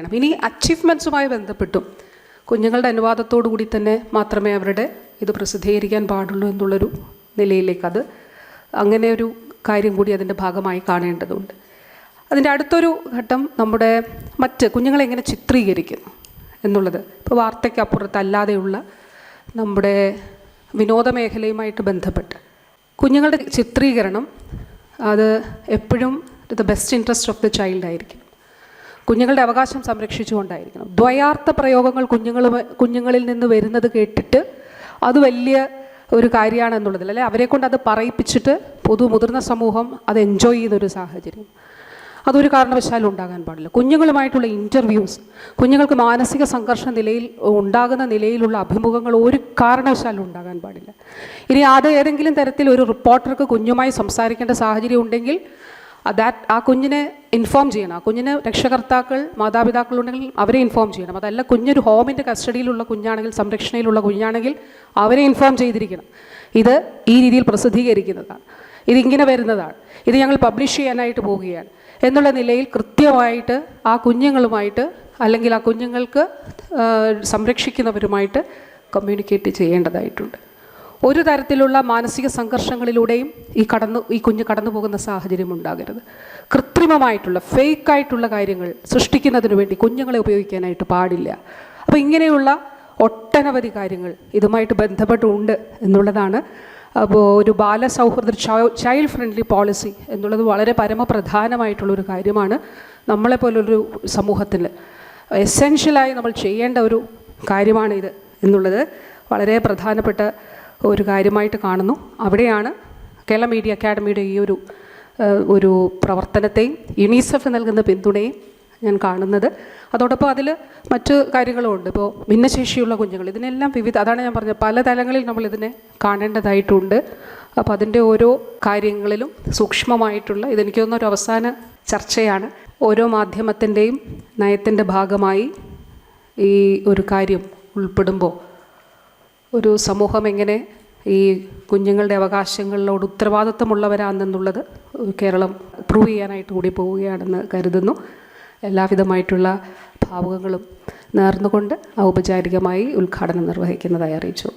ണം. ഇനി അച്ചീവ്മെന്റ്സുമായി ബന്ധപ്പെട്ടും. കുഞ്ഞുങ്ങളുടെ അനുവാദത്തോടു കൂടി തന്നെ മാത്രമേ അവരുടെ ഇത് പ്രസിദ്ധീകരിക്കാൻ പാടുള്ളൂ എന്നുള്ളൊരു നിലയിലേക്ക് അത് അങ്ങനെ ഒരു കാര്യം കൂടി അതിന്റെ ഭാഗമായി കാണേണ്ടതുണ്ട്. അതിന്റെ അടുത്തൊരു ഘട്ടം നമ്മുടെ മറ്റ് കുഞ്ഞുങ്ങളെ എങ്ങനെ ചിത്രീകരിക്കുന്നു എന്നുള്ളത്. ഇപ്പോൾ വാർത്തയ്ക്കപ്പുറത്തല്ലാതെയുള്ള നമ്മുടെ വിനോദ മേഖലയുമായിട്ട് ബന്ധപ്പെട്ട്. കുഞ്ഞുങ്ങളുടെ ചിത്രീകരണം അത് എപ്പോഴും the best interest of the child ആയിരിക്കും. കുഞ്ഞുങ്ങളുടെ അവകാശം സംരക്ഷിച്ചുകൊണ്ടായിരിക്കണം. ദ്വയാർത്ഥ പ്രയോഗങ്ങൾ കുഞ്ഞുങ്ങൾ കുഞ്ഞുങ്ങളിൽ നിന്ന് വരുന്നത് കേട്ടിട്ട് അത് വലിയ ഒരു കാര്യമാണ് എന്നുള്ളതിൽ. അല്ലെ? അവരെ കൊണ്ട് അത് പറയിപ്പിച്ചിട്ട് പൊതു മുതിർന്ന സമൂഹം അത് എൻജോയ് ചെയ്യുന്ന ഒരു സാഹചര്യം. അതൊരു കാരണവശാലും ഉണ്ടാകാൻ പാടില്ല. കുഞ്ഞുങ്ങളുമായിട്ടുള്ള ഇന്റർവ്യൂസ് കുഞ്ഞുങ്ങൾക്ക് മാനസിക സംഘർഷ നിലയിൽ ഉണ്ടാകുന്ന നിലയിലുള്ള അഭിമുഖങ്ങൾ ഒരു കാരണവശാലും ഉണ്ടാകാൻ പാടില്ല. ഇനി അത് ഏതെങ്കിലും തരത്തിൽ ഒരു റിപ്പോർട്ടർക്ക് കുഞ്ഞുമായി സംസാരിക്കേണ്ട സാഹചര്യം ഉണ്ടെങ്കിൽ ദാറ്റ് ആ കുഞ്ഞിനെ ഇൻഫോം ചെയ്യണം. ആ കുഞ്ഞിന് രക്ഷകർത്താക്കൾ മാതാപിതാക്കൾ ഉണ്ടെങ്കിൽ അവരെ ഇൻഫോം ചെയ്യണം. അതല്ല കുഞ്ഞൊരു ഹോമിന്റെ കസ്റ്റഡിയിലുള്ള കുഞ്ഞാണെങ്കിൽ സംരക്ഷണയിലുള്ള കുഞ്ഞാണെങ്കിൽ അവരെ ഇൻഫോം ചെയ്തിരിക്കണം. ഇത് ഈ രീതിയിൽ പ്രസിദ്ധീകരിക്കുന്നതാണ്. ഇതിങ്ങനെ വരുന്നതാണ്. ഇത് ഞങ്ങൾ പബ്ലിഷ് ചെയ്യാനായിട്ട് പോവുകയാണ്. എന്നുള്ള നിലയിൽ കൃത്യമായിട്ട് ആ കുഞ്ഞുങ്ങളുമായിട്ട് അല്ലെങ്കിൽ ആ കുഞ്ഞുങ്ങൾക്ക് സംരക്ഷിക്കുന്നവരുമായിട്ട് കമ്മ്യൂണിക്കേറ്റ് ചെയ്യേണ്ടതായിട്ടുണ്ട്. ഒരു തരത്തിലുള്ള മാനസിക സംഘർഷങ്ങളിലൂടെയും ഈ കടന്നു ഈ കുഞ്ഞ് കടന്നു പോകുന്ന സാഹചര്യം ഉണ്ടാകരുത്. കൃത്രിമമായിട്ടുള്ള ഫേക്കായിട്ടുള്ള കാര്യങ്ങൾ സൃഷ്ടിക്കുന്നതിന് വേണ്ടി കുഞ്ഞുങ്ങളെ ഉപയോഗിക്കാനായിട്ട് പാടില്ല. അപ്പോൾ ഇങ്ങനെയുള്ള ഒട്ടനവധി കാര്യങ്ങൾ ഇതുമായിട്ട് ബന്ധപ്പെട്ടുണ്ട് എന്നുള്ളതാണ്. അപ്പോൾ ഒരു ബാലസൗഹൃദ ചൈൽഡ് ഫ്രണ്ട്ലി പോളിസി എന്നുള്ളത് വളരെ പരമപ്രധാനമായിട്ടുള്ളൊരു കാര്യമാണ് നമ്മളെപ്പോലൊരു സമൂഹത്തിൽ. എസെൻഷ്യലായി നമ്മൾ ചെയ്യേണ്ട ഒരു കാര്യമാണിത് എന്നുള്ളത് വളരെ പ്രധാനപ്പെട്ട ഒരു കാര്യമായിട്ട് കാണുന്നു. അവിടെയാണ് കേരള മീഡിയ അക്കാഡമിയുടെ ഈ ഒരു ഒരു പ്രവർത്തനത്തെയും യുണിസെഫ് നൽകുന്ന പിന്തുണയും ഞാൻ കാണുന്നത്. അതോടൊപ്പം അതിൽ മറ്റ് കാര്യങ്ങളും ഉണ്ട്. ഇപ്പോൾ ഭിന്നശേഷിയുള്ള കുഞ്ഞുങ്ങൾ ഇതിനെല്ലാം വിവിധ അതാണ് ഞാൻ പറഞ്ഞത് പല തലങ്ങളിൽ നമ്മൾ ഇതിനെ കാണേണ്ടതായിട്ടുണ്ട്. അപ്പോൾ അതിന്റെ ഓരോ കാര്യങ്ങളിലും സൂക്ഷ്മമായിട്ടുള്ള ഇതെനിക്ക് തോന്നുന്ന ഒരു അവസാന ചർച്ചയാണ്. ഓരോ മാധ്യമത്തിന്റെയും നയത്തിന്റെ ഭാഗമായി ഈ ഒരു കാര്യം ഉൾപ്പെടുമ്പോൾ ഒരു സമൂഹം എങ്ങനെ ഈ കുഞ്ഞുങ്ങളുടെ അവകാശങ്ങളിലോട് ഉത്തരവാദിത്വമുള്ളവരാണെന്നുള്ളത് കേരളം പ്രൂവ് ചെയ്യാനായിട്ട് കൂടി പോവുകയാണെന്ന് കരുതുന്നു. എല്ലാവിധമായിട്ടുള്ള ഭാവുകങ്ങളും നേർന്നുകൊണ്ട് ഔപചാരികമായി ഉദ്ഘാടനം നിർവഹിക്കുന്നതായി അറിയിച്ചു.